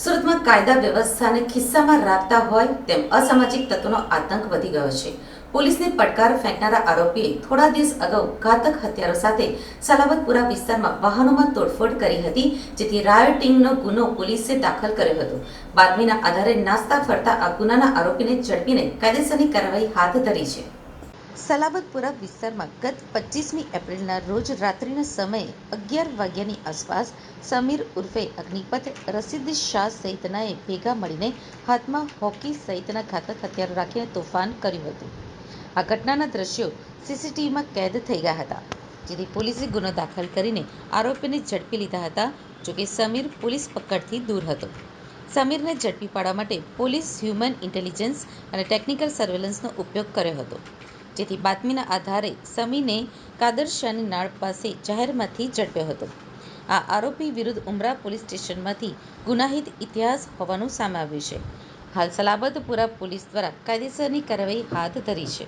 સુરતમાં કાયદા વ્યવસ્થાને ખિસ્સામાં રાખતા હોય તેમ અસામાજિક તત્વોનો આતંક વધી ગયો છે. પોલીસને પડકાર ફેંકનારા આરોપીએ થોડા દિવસ અગાઉ ઘાતક હથિયારો સાથે સલાવતપુરા વિસ્તારમાં વાહનોમાં તોડફોડ કરી હતી, જેથી રાયોટિંગનો ગુનો પોલીસે દાખલ કર્યો હતો. બાતમીના આધારે નાસ્તા ફરતા આ ગુનાના આરોપીને ઝડપીને કાયદેસરની કાર્યવાહી હાથ ધરી છે. સલાબતપુરા વિસ્તારમાં ગત પચીસમી એપ્રિલના રોજ રાત્રિના સમયે અગિયાર વાગ્યાની આસપાસ સમીર ઉર્ફે અગ્નિપથ રસીદ શાહ સહિતનાએ ભેગા મળીને હાથમાં હોકી સહિતના ઘાતક હથિયારો રાખીને તોફાન કર્યું હતું. આ ઘટનાના દ્રશ્યો સીસીટીવીમાં કેદ થઈ ગયા હતા, જેથી પોલીસે ગુનો દાખલ કરીને આરોપીને ઝડપી લીધા હતા જોકે સમીર પોલીસ પકડથી દૂર હતો. સમીરને ઝડપી પાડવા માટે પોલીસ હ્યુમન ઇન્ટેલિજન્સ અને ટેકનિકલ સર્વેલન્સનો ઉપયોગ કર્યો હતો. જેથી બાતમીના આધારે સમીને કાદરશાહની નાળ પાસે જાહેરમાંથી ઝડપ્યો હતો. આ આરોપી વિરુદ્ધ ઉમરા પોલીસ સ્ટેશનમાંથી ગુનાહિત ઇતિહાસ હોવાનું સામે આવ્યું છે. હાલ સલાબતપુરા પોલીસ દ્વારા કાયદેસરની કાર્યવાહી હાથ ધરી છે.